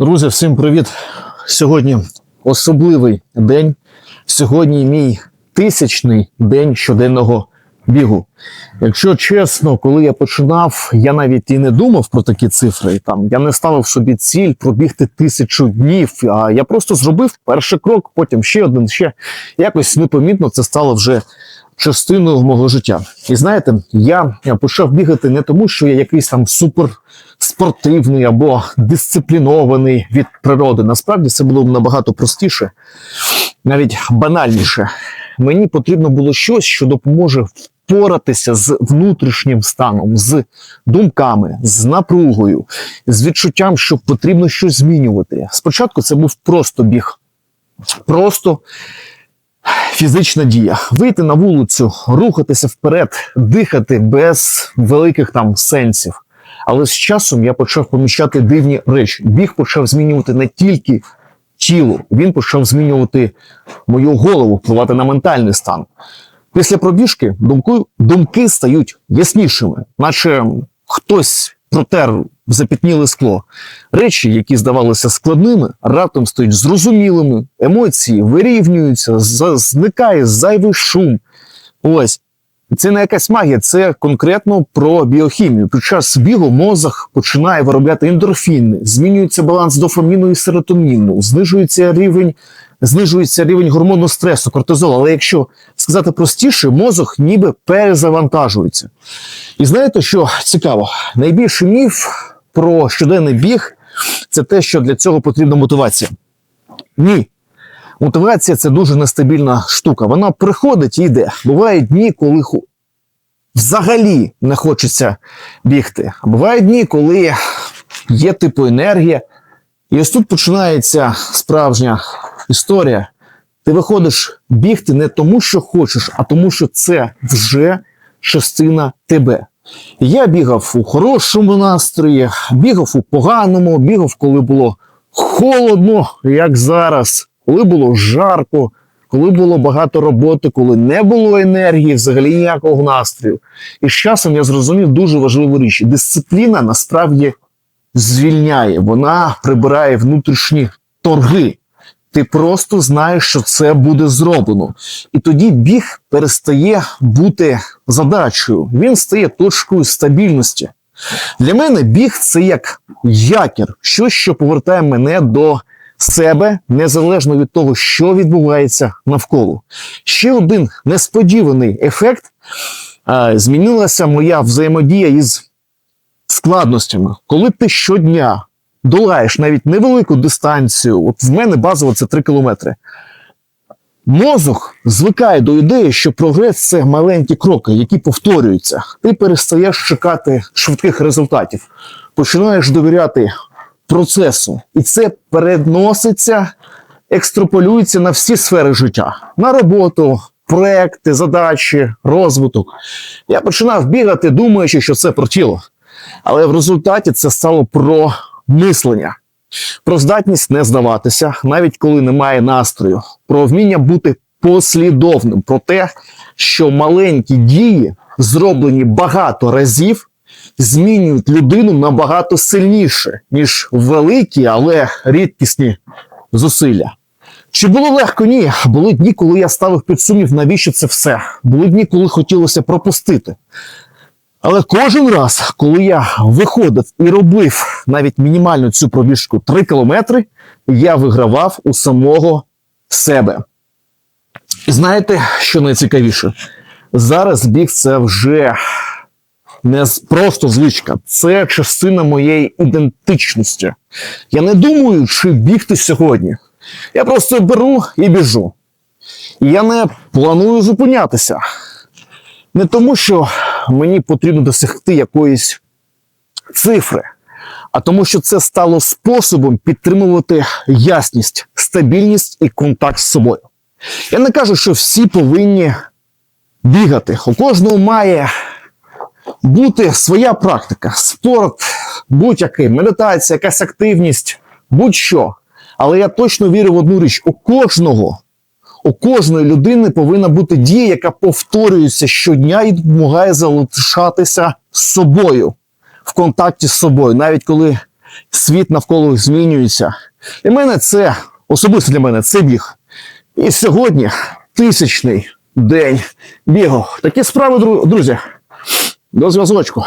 Друзі, всім привіт! Сьогодні особливий день. Сьогодні мій тисячний день щоденного бігу. Якщо чесно, коли я починав, я навіть і не думав про такі цифри. Там я не ставив собі ціль пробігти тисячу днів. А я просто зробив перший крок, потім ще один, ще якось непомітно це стало вже частиною мого життя. І знаєте, я почав бігати не тому, що я якийсь там супер спортивний або дисциплінований від природи. Насправді це було б набагато простіше, навіть банальніше. Мені потрібно було щось, що допоможе впоратися з внутрішнім станом, з думками, з напругою, з відчуттям, що потрібно щось змінювати. Спочатку це був просто біг. Просто фізична дія. Вийти на вулицю, рухатися вперед, дихати без великих там сенсів. Але з часом я почав помічати дивні речі. Біг почав змінювати не тільки тіло, він почав змінювати мою голову, впливати на ментальний стан. Після пробіжки думки, думки стають яснішими, наче хтось протер запітніле скло. Речі, які здавалися складними, раптом стають зрозумілими, емоції вирівнюються, зникає зайвий шум. Ось. Це не якась магія, це конкретно про біохімію. Під час бігу мозок починає виробляти ендорфіни, змінюється баланс дофаміну і серотоніну, знижується рівень, знижується рівень гормону стресу, кортизолу. Але якщо сказати простіше, мозок ніби перезавантажується. І знаєте, що цікаво? Найбільший міф про щоденний біг це те, що для цього потрібна мотивація. Ні. Мотивація це дуже нестабільна штука. Вона приходить і йде. Бувають дні, коли взагалі не хочеться бігти. Бувають дні, коли є типу енергія. І ось тут починається справжня історія. Ти виходиш бігти не тому, що хочеш, а тому, що це вже частина тебе. Я бігав у хорошому настрої, бігав у поганому, бігав, коли було холодно, як зараз, коли було жарко, коли було багато роботи, коли не було енергії, взагалі ніякого настрою. І з часом я зрозумів дуже важливу річ. Дисципліна насправді звільняє, вона прибирає внутрішні торги. Ти просто знаєш, що це буде зроблено. І тоді біг перестає бути задачею. Він стає точкою стабільності. Для мене біг це як якір, щось, що повертає мене до себе незалежно від того, що відбувається навколо. Ще один несподіваний ефект змінилася моя взаємодія із складностями. Коли ти щодня долаєш навіть невелику дистанцію, от в мене базово це 3 кілометри. Мозок звикає до ідеї, що прогрес це маленькі кроки, які повторюються. Ти перестаєш чекати швидких результатів, починаєш довіряти процесу, і це переноситься, екстраполюється на всі сфери життя: на роботу, проекти, задачі, розвиток. Я починав бігати, думаючи, що це про тіло. Але в результаті це стало про мислення, про здатність не здаватися, навіть коли немає настрою, про вміння бути послідовним, про те, що маленькі дії, зроблені багато разів, змінюють людину набагато сильніше, ніж великі, але рідкісні зусилля. Чи було легко? Ні. Були дні, коли я ставив під сумнів, навіщо це все. Були дні, коли хотілося пропустити. Але кожен раз, коли я виходив і робив навіть мінімальну цю пробіжку 3 кілометри, я вигравав у самого себе. І знаєте, що найцікавіше? Зараз біг це вже не просто звичка, це частина моєї ідентичності. Я не думаю, чи бігти сьогодні. Я просто беру і біжу. І я не планую зупинятися. Не тому, що мені потрібно досягти якоїсь цифри, а тому, що це стало способом підтримувати ясність, стабільність і контакт з собою. Я не кажу, що всі повинні бігати. У кожного має бути своя практика, спорт, будь-який, медитація, якась активність, будь-що. Але я точно вірю в одну річ: у кожного у кожної людини повинна бути дія, яка повторюється щодня і допомагає залишатися з собою в контакті з собою, навіть коли світ навколо змінюється. Для мене це, особисто для мене, це біг. І сьогодні тисячний день бігу. Такі справи, друзі. До зв'язочку.